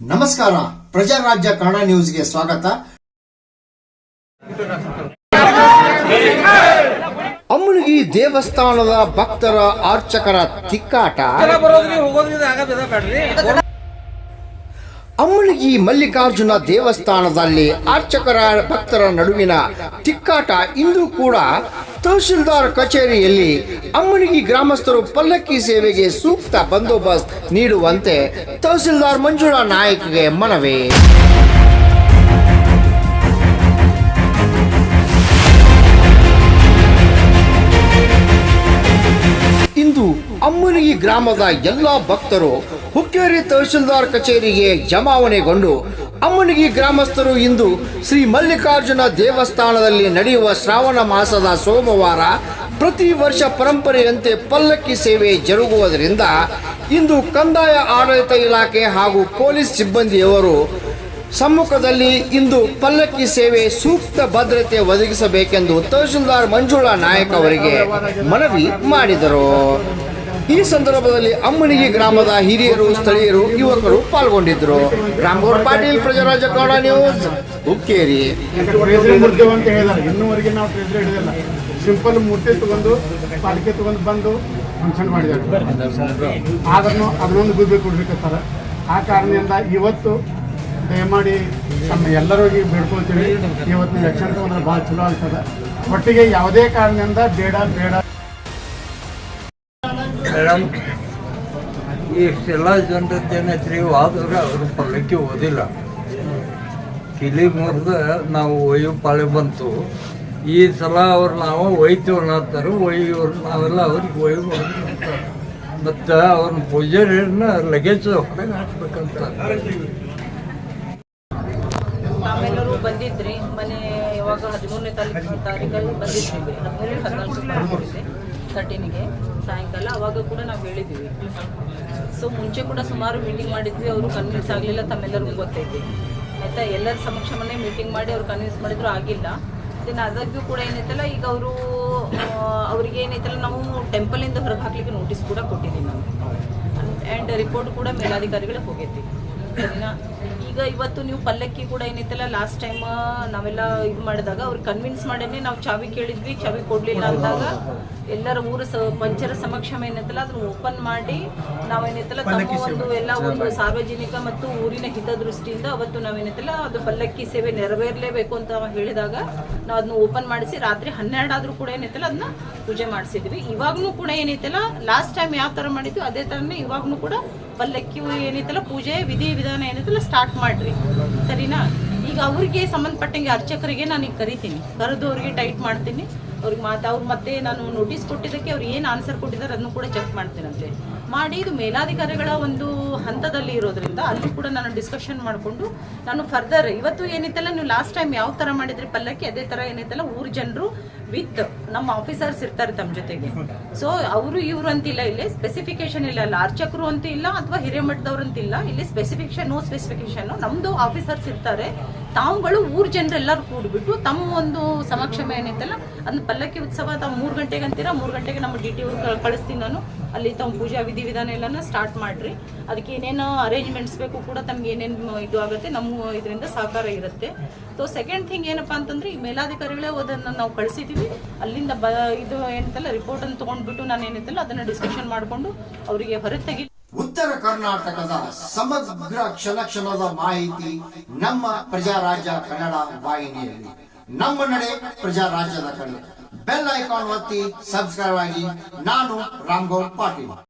ನಮಸ್ಕಾರ ಪ್ರಜಾರಾಜ್ಯ ಕನ್ನಡ ನ್ಯೂಸ್ಗೆ ಸ್ವಾಗತ. ಅಮ್ಮನಿಗೆ ದೇವಸ್ಥಾನದ ಭಕ್ತರ ಅರ್ಚಕರ ತಿಕ್ಕಾಟ. ಅಮ್ಮನಿಗೆ ಮಲ್ಲಿಕಾರ್ಜುನ ದೇವಸ್ಥಾನದಲ್ಲಿ ಅರ್ಚಕರ ಭಕ್ತರ ನಡುವಿನ ತಿಕ್ಕಾಟ ಇಂದು ಕೂಡ ತಹಶೀಲ್ದಾರ್ ಕಚೇರಿಯಲ್ಲಿ ಅಮ್ಮನಿಗೆ ಗ್ರಾಮಸ್ಥರು ಪಲ್ಲಕ್ಕಿ ಸೇವೆಗೆ ಸೂಕ್ತ ಬಂದೋಬಸ್ತ್ ನೀಡುವಂತೆ ತಹಶೀಲ್ದಾರ್ ಮಂಜುಳಾ ನಾಯಕ್ಗೆ ಮನವಿ. ಇಂದು ಅಮ್ಮನಿಗೆ ಗ್ರಾಮದ ಎಲ್ಲ ಭಕ್ತರು ಹುಕ್ಕೇರಿ ತಹಶೀಲ್ದಾರ್ ಕಚೇರಿಗೆ ಜಮಾವಣೆಗೊಂಡು ಅಮ್ಮನಿಗೆ ಗ್ರಾಮಸ್ಥರು ಇಂದು ಶ್ರೀ ಮಲ್ಲಿಕಾರ್ಜುನ ದೇವಸ್ಥಾನದಲ್ಲಿ ನಡೆಯುವ ಶ್ರಾವಣ ಮಾಸದ ಸೋಮವಾರ ಪ್ರತಿ ವರ್ಷ ಪರಂಪರೆಯಂತೆ ಪಲ್ಲಕ್ಕಿ ಸೇವೆ ಜರುಗುವುದರಿಂದ ಇಂದು ಕಂದಾಯ ಆಡಳಿತ ಇಲಾಖೆ ಹಾಗೂ ಪೊಲೀಸ್ ಸಿಬ್ಬಂದಿಯವರು ಸಮ್ಮುಖದಲ್ಲಿ ಇಂದು ಪಲ್ಲಕ್ಕಿ ಸೇವೆ ಸೂಕ್ತ ಭದ್ರತೆ ಒದಗಿಸಬೇಕೆಂದು ತಹಶೀಲ್ದಾರ್ ಮಂಜುಳಾ ನಾಯಕ್ ಅವರಿಗೆ ಮನವಿ ಮಾಡಿದರು. ಈ ಸಂದರ್ಭದಲ್ಲಿ ಅಮ್ಮನಿಗೆ ಗ್ರಾಮದ ಹಿರಿಯರು, ಸ್ಥಳೀಯರು, ಯುವಕರು ಪಾಲ್ಗೊಂಡಿದ್ರು ರಾಮಗೌಡ ಪಾಟೀಲ್, ಪ್ರಜಾರಾಜ ಕನ್ನಡ ನ್ಯೂಸ್, ಹುಕ್ಕೇರಿ. ಅಂತ ಹೇಳಿದಾರೆ ಇನ್ನೂವರೆಗೆ ನಾವು ಟ್ರೇಸರಿ ಹಿಡಿದಿಲ್ಲ. ಸಿಂಪಲ್ ಮೂರ್ತಿ ತಗೊಂಡು, ಪಾಲಿಕೆ ತಗೊಂಡು ಬಂದು ಫಂಕ್ಷನ್ ಮಾಡಿದ್ದಾರೆ. ಆದ್ರೂ ಅದನ್ನೊಂದು ಗುಬ್ಬಿ ಕೊಡ್ಲಿಕ್ಕತ್ತಾರ ಆ ಕಾರಣದಿಂದ ಇವತ್ತು ದಯಮಾಡಿ ನಮ್ಮ ಎಲ್ಲರಿಗೂ ಬೇಡ್ಕೊಳ್ತೀವಿ ಇವತ್ತು ಎಲೆಕ್ಷನ್ ತಗೊಂಡ್ರೆ ಭಾಳ ಚಲೋ ಆಗ್ತದೆ. ಒಟ್ಟಿಗೆ ಯಾವುದೇ ಕಾರಣದಿಂದ ಬೇಡ ಬೇಡ ಮೇಡಮ್ ಇಷ್ಟೆಲ್ಲ ಜನರದ್ದು ಏನೈತ್ರಿ ಆದ್ರೆ ಅವ್ರ ಪಲ್ಲಕ್ಕಿ ಓದಿಲ್ಲ. ಕಿಲಿ ಮುರಿದ ನಾವು ಒಯ್ಯೋ ಪಾಳೆ ಬಂತು. ಈ ಸಲ ಅವ್ರು ನಾವು ಒಯ್ತೀವಿ ಅನ್ನತ್ತಾರೆ, ಒಯ್ಯೋರು ನಾವೆಲ್ಲ ಅವ್ರಿಗೆ ಒಯ್ಯೋ ಮತ್ತು ಅವ್ರನ್ನ ಪೂಜಾರಿನ ಲಗೇಜ್ ಹೊರಗೆ ಹಾಕ್ಬೇಕಂತ ಬಂದಿದ್ರಿ, ಮನೆ ಯಾವಾಗ ಹದಿಮೂರನೇ ತಾರೀಕು ತಾರೀಕಲ್ಲಿ ಬಂದಿದ್ವಿ. ಹದಿಮೂರನೇ ಹದಿನಾಲ್ಕು ತರ್ಟೀನಿಗೆ ಸಾಯಂಕಾಲ, ಅವಾಗ ಕೂಡ ನಾವು ಹೇಳಿದ್ವಿ. ಸೊ ಮುಂಚೆ ಕೂಡ ಸುಮಾರು ಮೀಟಿಂಗ್ ಮಾಡಿದ್ವಿ, ಅವರು ಕನ್ವಿನ್ಸ್ ಆಗಲಿಲ್ಲ, ತಮ್ಮೆಲ್ಲರಿಗೂ ಗೊತ್ತೈತಿ. ಆಯಿತಾ? ಎಲ್ಲರ ಸಮಕ್ಷಮನೇ ಮೀಟಿಂಗ್ ಮಾಡಿ ಅವ್ರು ಕನ್ವಿನ್ಸ್ ಮಾಡಿದ್ರು ಆಗಿಲ್ಲ. ದೆನ್ ಅದಾಗ್ಯೂ ಕೂಡ ಏನೈತಲ್ಲ, ಈಗ ಅವರು ಅವ್ರಿಗೆ ಏನೈತಲ್ಲ, ನಾವು ಟೆಂಪಲಿಂದ ಹೊರಗೆ ಹಾಕ್ಲಿಕ್ಕೆ ನೋಟಿಸ್ ಕೂಡ ಕೊಟ್ಟಿದ್ದೀವಿ ನಾವು. ಆ್ಯಂಡ್ ರಿಪೋರ್ಟ್ ಕೂಡ ಮೇಲಾಧಿಕಾರಿಗಳಿಗೆ ಹೋಗೈತಿ. ಸರಿನಾ ಈಗ ಇವತ್ತು ನೀವು ಪಲ್ಲಕ್ಕಿ ಕೂಡ ಏನಿತ್ತಲ್ಲ ಲಾಸ್ಟ್ ಟೈಮ್ ನಾವೆಲ್ಲ ಇದು ಮಾಡಿದಾಗ ಅವ್ರು ಕನ್ವಿನ್ಸ್ ಮಾಡೇನೆ ನಾವು ಚಾವಿ ಕೇಳಿದ್ವಿ ಚಾವಿ ಕೊಡ್ಲಿಲ್ಲ ಅಂದಾಗ ಎಲ್ಲರ ಊರ ಸ ಪಂಚರ ಸಮಕ್ಷಮ ಏನೈತಲ್ಲ ಅದನ್ನ ಓಪನ್ ಮಾಡಿ ನಾವೇನೈತಲ್ಲ ತಮ್ಮ ಒಂದು ಎಲ್ಲ ಒಂದು ಸಾರ್ವಜನಿಕ ಮತ್ತು ಊರಿನ ಹಿತದೃಷ್ಟಿಯಿಂದ ಅವತ್ತು ನಾವೇನೈತಲ್ಲ ಅದು ಪಲ್ಲಕ್ಕಿ ಸೇವೆ ನೆರವೇರಲೇಬೇಕು ಅಂತ ಹೇಳಿದಾಗ ನಾವು ಅದನ್ನ ಓಪನ್ ಮಾಡಿಸಿ ರಾತ್ರಿ ಹನ್ನೆರಡಾದ್ರೂ ಕೂಡ ಏನೈತಲ್ಲ ಅದನ್ನ ಪೂಜೆ ಮಾಡಿಸಿದ್ವಿ. ಇವಾಗ್ನೂ ಕೂಡ ಏನೈತಲ್ಲ ಲಾಸ್ಟ್ ಟೈಮ್ ಯಾವ ತರ ಮಾಡಿದ್ವಿ ಅದೇ ತರನೇ ಇವಾಗ್ನೂ ಕೂಡ ಪಲ್ಲಕ್ಕಿ ಏನೈತಲ್ಲ ಪೂಜೆ, ವಿಧಿ ವಿಧಾನ ಏನೈತಲ್ಲ ಸ್ಟಾರ್ಟ್ ಮಾಡ್ರಿ. ಸರಿನಾ? ಈಗ ಅವ್ರಿಗೆ ಸಂಬಂಧಪಟ್ಟಂಗೆ ಅರ್ಚಕರಿಗೆ ನಾನು ಈಗ ಕರಿತೀನಿ. ಕರೆದು ಅವ್ರಿಗೆ ಟೈಟ್ ಮಾಡ್ತೀನಿ. ಅವ್ರಿಗೆ ಮಾತು ಅವ್ರು ಮತ್ತೆ ನಾನು ನೋಟಿಸ್ ಕೊಟ್ಟಿದ್ದಕ್ಕೆ ಅವ್ರು ಏನು ಆನ್ಸರ್ ಕೊಟ್ಟಿದ್ದಾರೆ ಅದನ್ನು ಕೂಡ ಚೆಕ್ ಮಾಡ್ತೀನಂತೆ ಮಾಡಿ ಇದು ಮೇಲಾಧಿಕಾರಿಗಳ ಒಂದು ಹಂತದಲ್ಲಿ ಇರೋದ್ರಿಂದ ಅಲ್ಲಿ ಕೂಡ ನಾನು ಡಿಸ್ಕಷನ್ ಮಾಡಿಕೊಂಡು ನಾನು ಫರ್ದರ್ ಇವತ್ತು ಏನಿತ್ತಲ್ಲ, ನೀವು ಲಾಸ್ಟ್ ಟೈಮ್ ಯಾವ ಥರ ಮಾಡಿದ್ರಿ ಪಲ್ಲಕ್ಕಿ, ಅದೇ ಥರ ಏನೈತಲ್ಲ ಊರು ಜನರು ವಿತ್ ನಮ್ಮ ಆಫೀಸರ್ಸ್ ಇರ್ತಾರೆ ತಮ್ಮ ಜೊತೆಗೆ. ಸೊ ಅವರು ಇವರು ಅಂತಿಲ್ಲ, ಇಲ್ಲಿ ಸ್ಪೆಸಿಫಿಕೇಶನ್ ಇಲ್ಲ. ಅಲ್ಲ ಅರ್ಚಕರು ಅಂತ ಇಲ್ಲ ಅಥವಾ ಹಿರೇಮಠದವ್ರು ಅಂತಿಲ್ಲ ಇಲ್ಲಿ. ಸ್ಪೆಸಿಫಿಕೇಶನ್ ನೋ ಸ್ಪೆಸಿಫಿಕೇಶನ್ ನಮ್ದು ಆಫೀಸರ್ಸ್ ಇರ್ತಾರೆ. ತಾವುಗಳು ಊರ್ ಜನರೆಲ್ಲರೂ ಕೂಡ್ಬಿಟ್ಟು ತಮ್ಮ ಒಂದು ಸಮಕ್ಷಮ ಏನೈತಲ್ಲ ಅದನ್ನ ಪಲ್ಲಕ್ಕಿ ಉತ್ಸವ, ತಾವು ಮೂರು ಗಂಟೆಗೆ ಅಂತೀರಾ ಮೂರು ಗಂಟೆಗೆ ನಮ್ಮ ಡಿ ಟಿ ಕಳಿಸ್ತೀನಿ ನಾನು. ಅಲ್ಲಿ ತಮ್ಮ ಪೂಜಾ ವಿಧಿವಿಧಾನ ಎಲ್ಲನ ಸ್ಟಾರ್ಟ್ ಮಾಡ್ರಿ. ಅದಕ್ಕೆ ಏನೇನು ಅರೇಂಜ್ಮೆಂಟ್ಸ್ ಬೇಕು ಕೂಡ ತಮ್ಗೆ ಏನೇನು ಇದು ಆಗುತ್ತೆ ನಮ್ಮ ಇದರಿಂದ ಸಹಕಾರ ಇರುತ್ತೆ. ಸೊ ಸೆಕೆಂಡ್ ಥಿಂಗ್ ಏನಪ್ಪ ಅಂತಂದ್ರೆ, ಈ ಮೇಲಾಧಿಕಾರಿಗಳೇ ಅದನ್ನು ನಾವು ಕಳಿಸಿದೀವಿ. ಅಲ್ಲಿಂದ ಬ, ಇದು ಏನಂತಲ್ಲ ರಿಪೋರ್ಟ್ ಅನ್ನು ತಗೊಂಡ್ಬಿಟ್ಟು ನಾನು ಏನಂತಲ್ಲ, ಅದನ್ನ ಡಿಸ್ಕಷನ್ ಮಾಡಿಕೊಂಡು ಅವರಿಗೆ ಹೊರಗೆ ತೆಗಿ ಉತ್ತರ ಕರ್ನಾಟಕದ ಸಮಗ್ರ ಕ್ಷಣ ಕ್ಷಣದ ಮಾಹಿತಿ ನಮ್ಮ ಪ್ರಜಾರಾಜ್ಯ ಕನ್ನಡ ವಾಹಿನಿಯಲ್ಲಿ. ನಮ್ಮ ನಡೆ ಪ್ರಜಾರಾಜ್ಯದ ಕಡೆ. ಬೆಲ್ ಐಕಾನ್ ಒತ್ತಿ ಸಬ್ಸ್ಕ್ರೈಬ್ ಆಗಿ. ನಾನು ರಾಮ್ಗೌಡ್ ಪಾಟೀಲ್